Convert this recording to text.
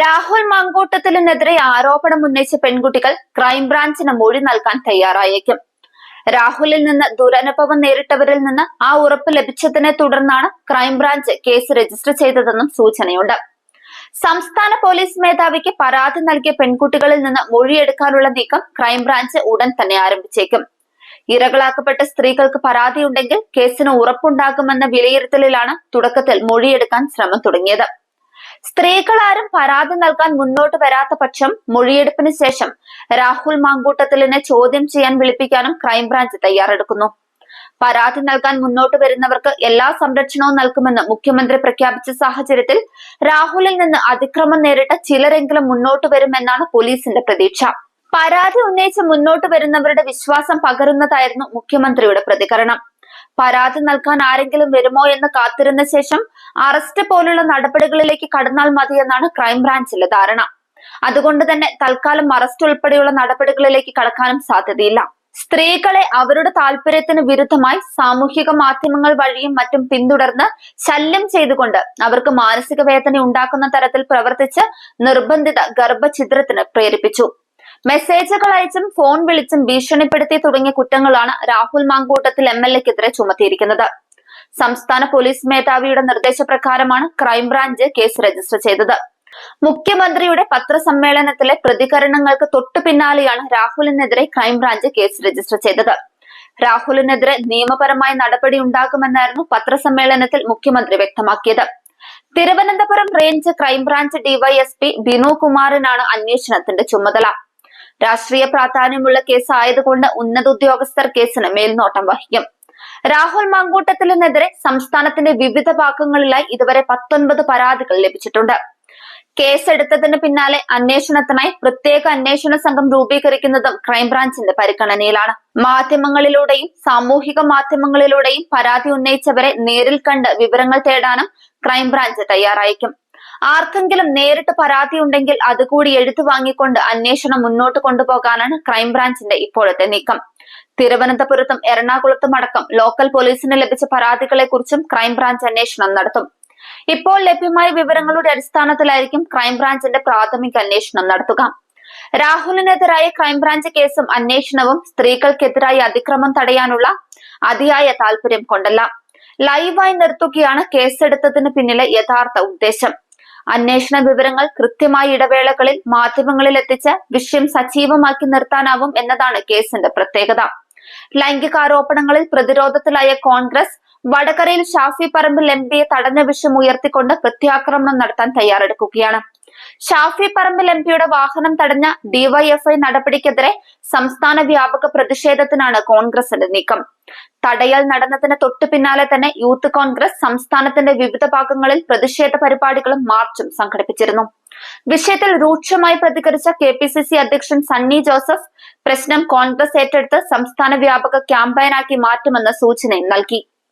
രാഹുൽ മങ്കൂട്ടത്തിനെതിരെ ആരോപണം ഉന്നയിച്ച പെൺകുട്ടികൾ ക്രൈംബ്രാഞ്ചിന് മൊഴി നൽകാൻ തയ്യാറായേക്കും. രാഹുലിൽ നിന്ന് ദുരനുഭവം നേരിട്ടവരിൽ നിന്ന് ആ ഉറപ്പ് ലഭിച്ചതിനെ തുടർന്നാണ് ക്രൈംബ്രാഞ്ച് കേസ് രജിസ്റ്റർ ചെയ്തതെന്നും സൂചനയുണ്ട്. സംസ്ഥാന പോലീസ് മേധാവിക്ക് പരാതി നൽകിയ പെൺകുട്ടികളിൽ നിന്ന് മൊഴിയെടുക്കാനുള്ള നീക്കം ക്രൈംബ്രാഞ്ച് ഉടൻ തന്നെ ആരംഭിച്ചേക്കും. ഇരകളാക്കപ്പെട്ട സ്ത്രീകൾക്ക് പരാതിയുണ്ടെങ്കിൽ കേസിന് ഉറപ്പുണ്ടാകുമെന്ന വിലയിരുത്തലിലാണ് തുടക്കത്തിൽ മൊഴിയെടുക്കാൻ ശ്രമം തുടങ്ങിയത്. സ്ത്രീകളാരും പരാതി നൽകാൻ മുന്നോട്ട് വരാത്ത പക്ഷം മൊഴിയെടുപ്പിന് ശേഷം രാഹുൽ മാങ്കൂട്ടത്തിലിനെ ചോദ്യം ചെയ്യാൻ വിളിപ്പിക്കാനും ക്രൈംബ്രാഞ്ച് തയ്യാറെടുക്കുന്നു. പരാതി നൽകാൻ മുന്നോട്ട് വരുന്നവർക്ക് എല്ലാ സംരക്ഷണവും നൽകുമെന്ന് മുഖ്യമന്ത്രി പ്രഖ്യാപിച്ച സാഹചര്യത്തിൽ രാഹുലിൽ നിന്ന് അതിക്രമം നേരിട്ട ചിലരെങ്കിലും മുന്നോട്ട് വരുമെന്നാണ് പോലീസിന്റെ പ്രതീക്ഷ. പരാതി ഉന്നയിച്ച് മുന്നോട്ട് വരുന്നവരുടെ വിശ്വാസം പകരുന്നതായിരുന്നു മുഖ്യമന്ത്രിയുടെ പ്രതികരണം. പരാതി നൽകാൻ ആരെങ്കിലും വരുമോ എന്ന് കാത്തിരുന്ന ശേഷം അറസ്റ്റ് പോലുള്ള നടപടികളിലേക്ക് കടന്നാൽ മതിയെന്നാണ് ക്രൈംബ്രാഞ്ചിലെ ധാരണ. അതുകൊണ്ട് തന്നെ തൽക്കാലം അറസ്റ്റ് ഉൾപ്പെടെയുള്ള നടപടികളിലേക്ക് കടക്കാനും സാധ്യതയില്ല. സ്ത്രീകളെ അവരുടെ താല്പര്യത്തിന് വിരുദ്ധമായി സാമൂഹിക മാധ്യമങ്ങൾ വഴിയും മറ്റും പിന്തുടർന്ന് ശല്യം ചെയ്തുകൊണ്ട് അവർക്ക് മാനസിക വേദന ഉണ്ടാക്കുന്ന തരത്തിൽ പ്രവർത്തിച്ച് നിർബന്ധിത ഗർഭഛിദ്രത്തിന് പ്രേരിപ്പിച്ചു. മെസ്സേജുകൾ അയച്ചും ഫോൺ വിളിച്ചും ഭീഷണിപ്പെടുത്തി തുടങ്ങിയ കുറ്റങ്ങളാണ് രാഹുൽ മാങ്കൂട്ടത്തിൽ എം എൽ എക്കെതിരെ ചുമത്തിയിരിക്കുന്നത്. സംസ്ഥാന പോലീസ് മേധാവിയുടെ നിർദ്ദേശപ്രകാരമാണ് ക്രൈംബ്രാഞ്ച് കേസ് രജിസ്റ്റർ ചെയ്തത്. മുഖ്യമന്ത്രിയുടെ പത്രസമ്മേളനത്തിലെ പ്രതികരണങ്ങൾക്ക് തൊട്ടു പിന്നാലെയാണ് രാഹുലിനെതിരെ ക്രൈംബ്രാഞ്ച് കേസ് രജിസ്റ്റർ ചെയ്തത്. രാഹുലിനെതിരെ നിയമപരമായ നടപടി ഉണ്ടാകുമെന്നായിരുന്നു പത്രസമ്മേളനത്തിൽ മുഖ്യമന്ത്രി വ്യക്തമാക്കിയത്. Thiruvananthapuram range crime branch DYSP Binu കുമാറിനാണ് അന്വേഷണത്തിന്റെ ചുമതല. രാഷ്ട്രീയ പ്രാധാന്യമുള്ള കേസായതുകൊണ്ട് ഉന്നത ഉദ്യോഗസ്ഥർ കേസിന് മേൽനോട്ടം വഹിക്കും. രാഹുൽ മാങ്കൂട്ടത്തിനെതിരെ സംസ്ഥാനത്തിന്റെ വിവിധ ഭാഗങ്ങളിലായി ഇതുവരെ പത്തൊൻപത് പരാതികൾ ലഭിച്ചിട്ടുണ്ട്. കേസെടുത്തതിന് പിന്നാലെ അന്വേഷണത്തിനായി പ്രത്യേക അന്വേഷണ സംഘം രൂപീകരിക്കുന്നതും ക്രൈംബ്രാഞ്ചിന്റെ പരിഗണനയിലാണ്. മാധ്യമങ്ങളിലൂടെയും സാമൂഹിക മാധ്യമങ്ങളിലൂടെയും പരാതി ഉന്നയിച്ചവരെ നേരിൽ കണ്ട് വിവരങ്ങൾ തേടാനും ക്രൈംബ്രാഞ്ച് തയ്യാറായിരിക്കും. ആർക്കെങ്കിലും നേരിട്ട് പരാതി ഉണ്ടെങ്കിൽ അതുകൂടി എഴുത്തു വാങ്ങിക്കൊണ്ട് അന്വേഷണം മുന്നോട്ട് കൊണ്ടുപോകാനാണ് ക്രൈംബ്രാഞ്ചിന്റെ ഇപ്പോഴത്തെ നീക്കം. തിരുവനന്തപുരത്തും എറണാകുളത്തും അടക്കം ലോക്കൽ പോലീസിന് ലഭിച്ച പരാതികളെ കുറിച്ചും ക്രൈംബ്രാഞ്ച് അന്വേഷണം നടത്തും. ഇപ്പോൾ ലഭ്യമായ വിവരങ്ങളുടെ അടിസ്ഥാനത്തിലായിരിക്കും ക്രൈംബ്രാഞ്ചിന്റെ പ്രാഥമിക അന്വേഷണം നടത്തുക. രാഹുലിനെതിരായ ക്രൈംബ്രാഞ്ച് കേസും അന്വേഷണവും സ്ത്രീകൾക്കെതിരായ അതിക്രമം തടയാനുള്ള അതിയായ താല്പര്യം കൊണ്ടല്ല. ലൈവായി നിർത്തുകയാണ് കേസെടുത്തതിന് പിന്നിലെ യഥാർത്ഥ ഉദ്ദേശം. അന്വേഷണ വിവരങ്ങൾ കൃത്യമായ ഇടവേളകളിൽ മാധ്യമങ്ങളിൽ എത്തിച്ച് വിഷയം സജീവമാക്കി നിർത്താനാവും എന്നതാണ് കേസിന്റെ പ്രത്യേകത. ലൈംഗികാരോപണങ്ങളിൽ പ്രതിരോധത്തിലായ കോൺഗ്രസ് വടകരയിൽ ഷാഫി പറമ്പിൽ എം പിയെ തടഞ്ഞ വിഷയം ഉയർത്തിക്കൊണ്ട് പ്രത്യാക്രമണം നടത്താൻ തയ്യാറെടുക്കുകയാണ്. ഷാഫി പറമ്പിൽ എം പിയുടെ വാഹനം തടഞ്ഞ ഡിവൈഎഫ്ഐ നടപടിക്കെതിരെ സംസ്ഥാന വ്യാപക പ്രതിഷേധത്തിനാണ് കോൺഗ്രസിന്റെ നീക്കം. തടയൽ നടന്നതിന് തൊട്ടു പിന്നാലെ തന്നെ യൂത്ത് കോൺഗ്രസ് സംസ്ഥാനത്തിന്റെ വിവിധ ഭാഗങ്ങളിൽ പ്രതിഷേധ പരിപാടികളും മാർച്ചും സംഘടിപ്പിച്ചിരുന്നു. വിഷയത്തിൽ രൂക്ഷമായി പ്രതികരിച്ച കെ പി സി സി അധ്യക്ഷൻ സണ്ണി ജോസഫ് പ്രശ്നം കോൺഗ്രസ് ഏറ്റെടുത്ത് സംസ്ഥാന വ്യാപക ക്യാമ്പയിനാക്കി മാറ്റുമെന്ന സൂചനയും നൽകി.